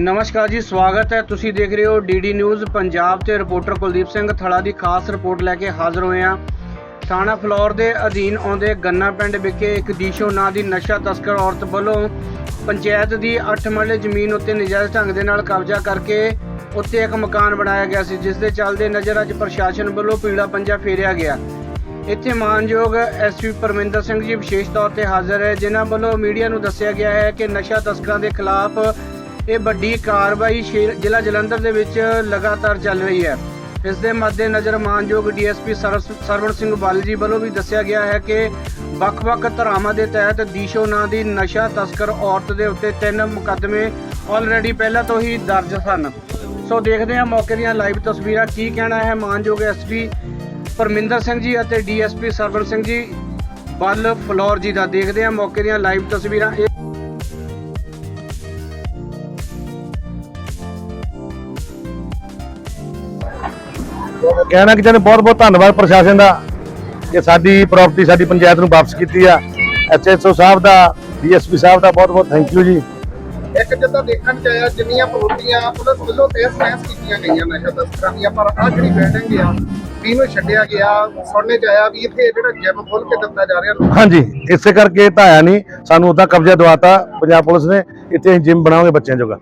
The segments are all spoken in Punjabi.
ਨਮਸਕਾਰ ਜੀ, ਸਵਾਗਤ ਹੈ। ਤੁਸੀਂ ਦੇਖ ਰਹੇ ਹੋ ਡੀਡੀ ਨਿਊਜ਼ ਪੰਜਾਬ ਤੇ ਰਿਪੋਰਟਰ ਕੁਲਦੀਪ ਸਿੰਘ ਥਲਾ ਦੀ ਖਾਸ ਰਿਪੋਰਟ ਲੈ ਕੇ ਹਾਜ਼ਰ ਹੋਏ ਹਾਂ। ਥਾਣਾ ਫਲੌਰ ਦੇ ਅਧੀਨ ਆਉਂਦੇ ਗੰਨਾ ਪਿੰਡ ਵਿਖੇ ਇੱਕ ਦੀਸ਼ੋ ਨਾਂ ਦੀ ਨਸ਼ਾ ਤਸਕਰ ਔਰਤ ਵੱਲੋਂ ਪੰਚਾਇਤ ਦੀ 8 ਮਰਲੇ ਜ਼ਮੀਨ ਉੱਤੇ ਨਜਾਇਜ਼ ਢੰਗ ਦੇ ਨਾਲ ਕਬਜ਼ਾ ਕਰਕੇ ਉੱਤੇ ਇੱਕ ਮਕਾਨ ਬਣਾਇਆ ਗਿਆ ਸੀ, ਜਿਸ ਦੇ ਚੱਲਦੇ ਨਜ਼ਰ ਅੱਜ ਪ੍ਰਸ਼ਾਸਨ ਵੱਲੋਂ ਪੀੜਾ ਪੰਜਾ ਫੇਰਿਆ ਗਿਆ। ਇੱਥੇ ਮਾਨਯੋਗ ਐਸਪੀ ਪਰਮਿੰਦਰ ਸਿੰਘ ਜੀ ਵਿਸ਼ੇਸ਼ ਤੌਰ ਤੇ ਹਾਜ਼ਰ ਹੈ, ਜਿਨ੍ਹਾਂ ਵੱਲੋਂ ਮੀਡੀਆ ਨੂੰ ਦੱਸਿਆ ਗਿਆ ਹੈ ਕਿ ਨਸ਼ਾ ਤਸਕਰਾਂ ਦੇ ਖਿਲਾਫ ਇਹ ਵੱਡੀ ਕਾਰਵਾਈ ਸ਼ੇਰ- ਜ਼ਿਲ੍ਹਾ ਜਲੰਧਰ ਦੇ ਵਿੱਚ ਲਗਾਤਾਰ ਚੱਲ ਰਹੀ ਹੈ। ਇਸ ਦੇ ਮੱਦੇਨਜ਼ਰ ਮਾਨਯੋਗ ਡੀਐਸਪੀ ਸਰਵਣ ਸਿੰਘ ਬੱਲ ਜੀ ਵੱਲੋਂ ਵੀ ਦੱਸਿਆ ਗਿਆ ਹੈ ਕਿ ਵੱਖ-ਵੱਖ ਧਾਰਾਵਾਂ ਦੇ ਤਹਿਤ ਦੀਸ਼ੋ ਨਾਂ ਦੀ ਨਸ਼ਾ ਤਸਕਰ ਔਰਤ ਦੇ ਉੱਤੇ ਤਿੰਨ ਮੁਕੱਦਮੇ ਆਲਰੇਡੀ ਪਹਿਲਾਂ ਤੋਂ ਹੀ ਦਰਜ ਸਨ। ਸੋ ਦੇਖਦੇ ਹਾਂ ਮੌਕੇ ਦੀਆਂ ਲਾਈਵ ਤਸਵੀਰਾਂ ਕੀ ਕਹਿਣਾ ਹੈ ਮਾਨਯੋਗ ਐਸਪੀ ਪਰਮਿੰਦਰ ਸਿੰਘ ਜੀ ਅਤੇ ਡੀਐਸਪੀ ਸਰਵਣ ਸਿੰਘ ਜੀ। ਬੱਲ ਫਲੋਰ ਜੀ ਦਾ ਦੇਖਦੇ ਹਾਂ ਮੌਕੇ ਦੀਆਂ ਲਾਈਵ ਤਸਵੀਰਾਂ। ਕਹਿਣਾ ਕਿ ਚਾਹੁੰਦੇ ਬਹੁਤ ਬਹੁਤ ਧੰਨਵਾਦ ਪ੍ਰਸ਼ਾਸਨ ਦਾ ਕਿ ਸਾਡੀ ਪ੍ਰਾਪਰਟੀ ਸਾਡੀ ਪੰਚਾਇਤ ਨੂੰ ਵਾਪਸ ਕੀਤੀ ਆ। ਐਚਐਸਓ ਸਾਹਿਬ ਦਾ ਡੀਐਸਪੀ ਸਾਹਿਬ ਦਾ ਬਹੁਤ ਬਹੁਤ ਥੈਂਕ ਯੂ ਜੀ। ਇੱਕ ਜਿੱਦਾਂ ਦੇਖਣ ਚ ਆਇਆ ਜਿੰਨੀਆਂ ਪ੍ਰਵೃತ್ತಿਆਂ ਪੁਲਿਸ ਵੱਲੋਂ ਤੇਜ਼ ਤਹਿਸ ਕੀਤੀਆਂ ਗਈਆਂ। ਨਸ਼ਾ ਤਸਕਰਾਂ ਦੀਆਂ ਪਰ ਆਹ ਜਿਹੜੀ ਬਿਲਡਿੰਗ ਆ ਵੀ ਨੂੰ ਛੱਡਿਆ ਗਿਆ ਸੁਣਨੇ ਚ ਆਇਆ ਵੀ ਇੱਥੇ ਜਿਹੜਾ ਜਿਮ ਖੋਲ ਕੇ ਦਿੱਤਾ ਜਾ ਰਿਹਾ। ਹਾਂਜੀ ਇਸੇ ਕਰਕੇ ਇਹ ਤਾਂ ਆਇਆ ਨਹੀਂ। ਸਾਨੂੰ ਉਦਾਂ ਕਬਜ਼ਾ ਦਵਾਤਾ ਪੰਜਾਬ ਪੁਲਿਸ ਨੇ। ਇੱਥੇ ਜਿਮ ਬਣਾਵਾਂਗੇ ਬੱਚਿਆਂ ਜੋਗਾ।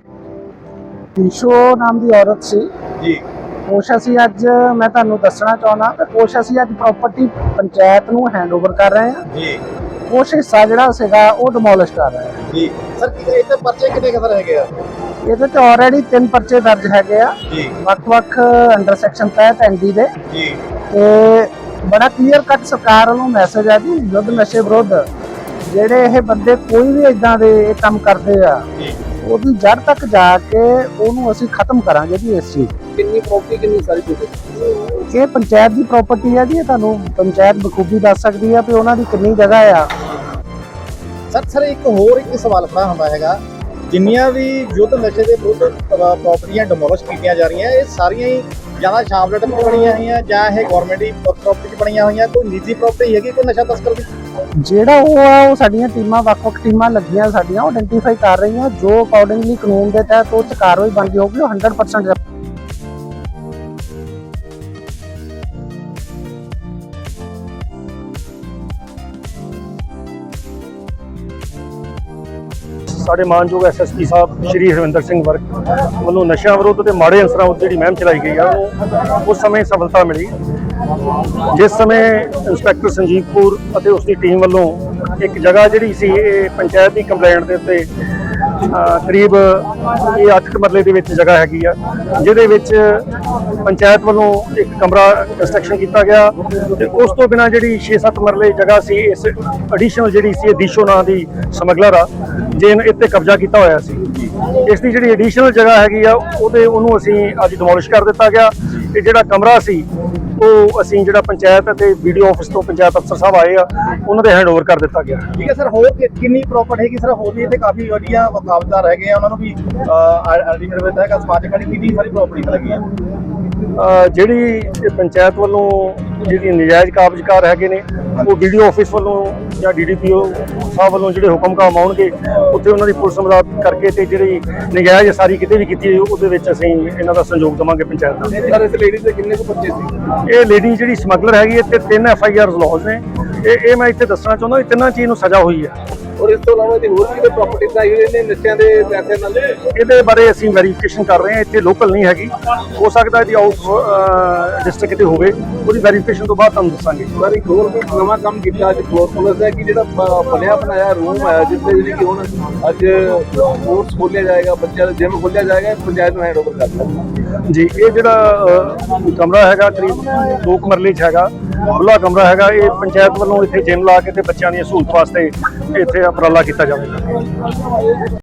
ਈਸ਼ੋ ਨਾਮ ਦੀ ਔਰਤ ਸੀ। ਜੀ। ਕੁਛ ਅਸੀਂ ਅੱਜ ਮੈਂ ਤੁਹਾਨੂੰ ਦੱਸਣਾ ਚਾਹੁੰਦਾ ਕਿ ਕੁਛ ਅਸੀਂ ਅੱਜ ਪ੍ਰਾਪਰਟੀ ਪੰਚਾਇਤ ਨੂੰ ਹੈਂਡਓਵਰ ਕਰ ਰਹੇ ਹਾਂ। ਜੀ। ਕੁਛ ਹਿੱਸਾ ਜਿਹੜਾ ਸੀਗਾ ਉਹ ਡਿਮੋਲਿਸ਼ ਕਰ ਰਹੇ ਹਾਂ। ਜੀ। ਸਰ ਕਿਤੇ ਇੱਥੇ ਪਰਚੇ ਕਿੰਨੇ ਕਦਰ ਹੈਗੇ ਆ? ਇਹਦੇ ਤੇ ਆਲਰੇਡੀ ਤਿੰਨ ਪਰਚੇ ਦਰਜ ਹੈਗੇ ਆ। ਜੀ। ਵੱਖ-ਵੱਖ ਅੰਡਰ ਸੈਕਸ਼ਨ ਤਹਿਤ ਐਨਡੀ ਦੇ। ਜੀ। ਤੇ ਬੜਾ ਕਲੀਅਰ ਕੱਟ ਸਰਕਾਰ ਵੱਲੋਂ ਮੈਸੇਜ ਹੈ ਜੀ ਯੁੱਧ ਨਸ਼ੇ ਵਿਰੁੱਧ। ਜਿਹੜੇ ਇਹ ਬੰਦੇ ਕੋਈ ਵੀ ਇਦਾਂ ਦੇ ਇਹ ਕੰਮ ਕਰਦੇ ਆ ਜੀ। ਉਹਦੀ ਜੜ ਤੱਕ ਜਾ ਕੇ ਉਹਨੂੰ ਅਸੀਂ ਖਤਮ ਕਰਾਂਗੇ ਜੀ ਇਸ ਚੀਜ਼ ਕਿੰਨੀ ਪ੍ਰਾਪਰਟੀ ਕਿੰਨੀ ਸਾਰੀ ਤੁਸੀਂ ਇਹ ਪੰਚਾਇਤ ਦੀ ਪ੍ਰਾਪਰਟੀ ਹੈ ਜੀ ਇਹ ਤੁਹਾਨੂੰ ਪੰਚਾਇਤ ਬਖੂਬੀ ਦੱਸ ਸਕਦੀ ਹੈ ਵੀ ਉਹਨਾਂ ਦੀ ਕਿੰਨੀ ਜਗ੍ਹਾ ਆ। ਸਰ ਸਰ ਇੱਕ ਹੋਰ ਇੱਕ ਸਵਾਲ ਖੜਾ ਹੁੰਦਾ ਹੈਗਾ। ਜਿੰਨੀਆਂ ਵੀ ਯੁੱਧ ਨਸ਼ੇ ਦੇ ਵਿਰੁੱਧ ਪ੍ਰਾਪਰਟੀਆਂ ਡਿਮੋਲਿਸ਼ ਕੀਤੀਆਂ ਜਾ ਰਹੀਆਂ ਇਹ ਸਾਰੀਆਂ ਹੀ ਜਾਂ ਸ਼ਾਮਲਟ ਵਿੱਚ ਬਣੀਆਂ ਹੋਈਆਂ ਜਾਂ ਇਹ ਗਵਰਨਮੈਂਟ ਦੀ ਪ੍ਰਾਪਰਟੀ ਬਣੀਆਂ ਹੋਈਆਂ ਕੋਈ ਨਿੱਜੀ ਪ੍ਰਾਪਰਟੀ ਹੈਗੀ ਕੋਈ ਨਸ਼ਾ ਤਸਕਰ ਦੀ? ਜਿਹੜਾ ਉਹ ਆ ਉਹ ਸਾਡੀਆਂ ਟੀਮਾਂ ਵੱਖ-ਵੱਖ ਟੀਮਾਂ ਲੱਗੀਆਂ ਸਾਡੀਆਂ ਉਹ ਆਇਡੈਂਟੀਫਾਈ ਕਰ ਰਹੀਆਂ ਜੋ ਅਕੋਰਡਿੰਗਲੀ ਕਾਨੂੰਨ ਦੇ ਤਹਿਤ ਉਹ 'ਚ ਕਾਰਵਾਈ ਬਣਦੀ ਹੋਊਗੀ ਉਹ 100% ਸਾਡੇ ਮਾਨਯੋਗ ਐਸਐਸਪੀ ਸਾਹਿਬ ਸ਼੍ਰੀ ਹਰਵਿੰਦਰ ਸਿੰਘ ਵਰਗ ਵੱਲੋਂ ਨਸ਼ਾ ਵਿਰੁੱਧ ਤੇ ਮਾੜੇ ਅੰਸਰਾਂ ਉੱਤੇ ਜਿਹੜੀ ਮੁਹਿੰਮ ਚਲਾਈ ਗਈ ਆ, ਉਹ ਉਸ ਸਮੇਂ ਸਫਲਤਾ ਮਿਲੀ। ਜਿਸ ਸਮੇਂ ਇੰਸਪੈਕਟਰ ਸੰਜੀਵਪੁਰ ਅਤੇ ਉਸ ਦੀ ਟੀਮ ਵੱਲੋਂ ਇੱਕ ਜਗ੍ਹਾ ਜਿਹੜੀ ਸੀ, ਇਹ ਪੰਚਾਇਤ ਦੀ ਕੰਪਲੇਂਟ ਦੇ ਉੱਤੇ ਕਰੀਬ ਇਹ 8 ਮਰਲੇ ਦੇ ਵਿੱਚ ਜਗ੍ਹਾ ਹੈਗੀ ਆ, ਜਿਹਦੇ ਵਿੱਚ ਪੰਚਾਇਤ ਵੱਲੋਂ ਇੱਕ ਕਮਰਾ ਕੰਸਟਰਕਸ਼ਨ ਕੀਤਾ ਗਿਆ ਤੇ ਉਸ ਤੋਂ ਬਿਨਾ ਜਿਹੜੀ 6-7 ਮਰਲੇ ਜਗ੍ਹਾ ਸੀ, ਇਸ ਐਡੀਸ਼ਨਲ ਜਿਹੜੀ ਸੀ, ਇਹ ਦੀਸ਼ੋ ਨਾਂ ਦੀ ਸਮਗਲਰ ਆ ਜਿਹਨ ਇੱਥੇ ਕਬਜ਼ਾ ਕੀਤਾ ਹੋਇਆ ਸੀ। ਇਸ ਦੀ ਜਿਹੜੀ ਐਡੀਸ਼ਨਲ ਜਗ੍ਹਾ ਹੈਗੀ ਆ ਉਹਦੇ ਉਹਨੂੰ ਅਸੀਂ ਅੱਜ ਡਿਮੋਲਿਸ਼ ਕਰ ਦਿੱਤਾ ਗਿਆ। ਤੇ ਜਿਹੜਾ ਕਮਰਾ ਸੀ ਉਹ ਅਸੀਂ ਜਿਹੜਾ ਪੰਚਾਇਤ ਅਤੇ ਵੀਡੀਓ ਆਫਿਸ ਤੋਂ ਪੰਚਾਇਤ ਅਫਸਰ ਸਾਹਿਬ ਆਏ ਆ ਉਹਨਾਂ ਦੇ ਹੈਂਡਓਵਰ ਕਰ ਦਿੱਤਾ ਗਿਆ। ਠੀਕ ਹੈ ਸਰ ਹੋਰ ਕਿੰਨੀ ਪ੍ਰਾਪਰਟੀ ਹੈਗੀ ਸਰ? ਹੋਰ ਵੀ ਇੱਥੇ ਕਾਫੀ ਵਧੀਆ ਵਕਾਬਦਾਰ ਹੈਗੇ ਆ ਉਹਨਾਂ ਨੂੰ ਵੀ ਅਲਟੀਮੇਟ ਵਿੱਚ ਹੈਗਾ। ਸਮਾਜ ਖੜੀ ਕਿੰਨੀ ਸਾਰੀ ਪ੍ਰਾਪਰਟੀ ਲੱਗੀ ਆ? ਜਿਹੜੀ ਪੰਚਾਇਤ ਵੱਲੋਂ ਜਿਹੜੀ ਨਜਾਇਜ਼ ਕਾਬਜ਼ਕਾਰ ਹੈਗੇ ਨੇ ਉਹ ਵੀਡੀਓ ਆਫਿਸ ਵੱਲੋਂ ਜਾਂ ਡੀਡੀਪੀਓ ਸਾਹਿਬ ਵੱਲੋਂ ਜਿਹੜੇ ਹੁਕਮ ਕਾਮ ਆਉਣਗੇ ਉੱਥੇ ਉਹਨਾਂ ਦੀ ਪੁਲਿਸ ਮਦਦ ਕਰਕੇ ਤੇ ਜਿਹੜੀ ਨਜਾਇਜ਼ ਸਾਰੀ ਕਿਤੇ ਵੀ ਕੀਤੀ ਹੋਈ, ਉਹਦੇ ਵਿੱਚ ਅਸੀਂ ਇਹਨਾਂ ਦਾ ਸਹਿਯੋਗ ਦੇਵਾਂਗੇ ਪੰਚਾਇਤ ਦਾ। ਸਰ ਇਸ ਲੇਡੀ ਦੇ ਕਿੰਨੇ ਕੁ ਬੱਚੇ ਸੀ? ਇਹ ਲੇਡੀ ਜਿਹੜੀ ਸਮਗਲਰ ਹੈਗੀ ਤੇ ਤਿੰਨ ਐਫ ਆਈ ਆਰਸ ਲੌਜ ਨੇ। ਇਹ ਇਹ ਮੈਂ ਇੱਥੇ ਦੱਸਣਾ ਚਾਹੁੰਦਾ ਤਿੰਨਾਂ ਚੀਜ਼ ਨੂੰ ਸਜ਼ਾ ਹੋਈ ਹੈ। ਔਰ ਇਸ ਤੋਂ ਇਲਾਵਾ ਇਹਦੀ ਹੋਰ ਵੀ ਪ੍ਰਾਪਰਟੀ ਬਣਾਈ ਹੋਈ ਨੇ ਨਸ਼ਿਆਂ ਦੇ ਪੈਸੇ ਨਾਲ? ਇਹਦੇ ਬਾਰੇ ਅਸੀਂ ਵੈਰੀਫਿਕੇਸ਼ਨ ਕਰ ਰਹੇ ਹਾਂ ਇੱਥੇ ਲੋਕਲ ਨਹੀਂ ਹੈਗੀ। ਹੋ ਸਕਦਾ ਇਹਦੀ ਆਊਟ ਡਿਸਟ੍ਰਿਕਟ ਕਿਤੇ ਹੋਵੇ ਉਹਦੀ ਵੈਰੀਫਿਕੇਸ਼ਨ ਤੋਂ ਬਾਅਦ ਤੁਹਾਨੂੰ ਦੱਸਾਂਗੇ। ਸਰ ਇੱਕ ਹੋਰ ਵੀ ਨਵਾਂ ਕੰਮ ਕੀਤਾ ਅੱਜ ਫਲੋਰ ਪੁਲਿਸ ਦਾ ਕਿ ਜਿਹੜਾ ਬਣਿਆ ਬਣਾਇਆ ਰੂਮ ਜਿਸ ਤੇ ਜਿਹੜੀ ਕਿ ਹੁਣ ਅੱਜ ਸਪੋਰਟਸ ਖੋਲਿਆ ਜਾਏਗਾ ਬੱਚਿਆਂ ਦਾ ਜਿਮ ਖੋਲਿਆ ਜਾਏਗਾ ਪੰਚਾਇਤ ਨੂੰ ਹੈਂਡਓਵਰ ਕਰ ਦਿੱਤਾ ਜੀ ਇਹ ਜਿਹੜਾ ਕਮਰਾ ਹੈਗਾ ਕਰੀਬ ਦੋ ਕੁ ਮਰਲੇ 'ਚ ਹੈਗਾ ਖੁੱਲਾ ਕਮਰਾ ਹੈਗਾ ਇਹ ਪੰਚਾਇਤ ਵੱਲੋਂ ਇੱਥੇ ਜਿਮ ਲਾ ਕੇ ਤੇ ਬੱਚਿਆਂ ਦੀਆਂ ਸਹੂਲਤ ਵਾਸਤੇ ਇੱਥੇ ਉਪਰਾਲਾ ਕੀਤਾ ਜਾਵੇਗਾ।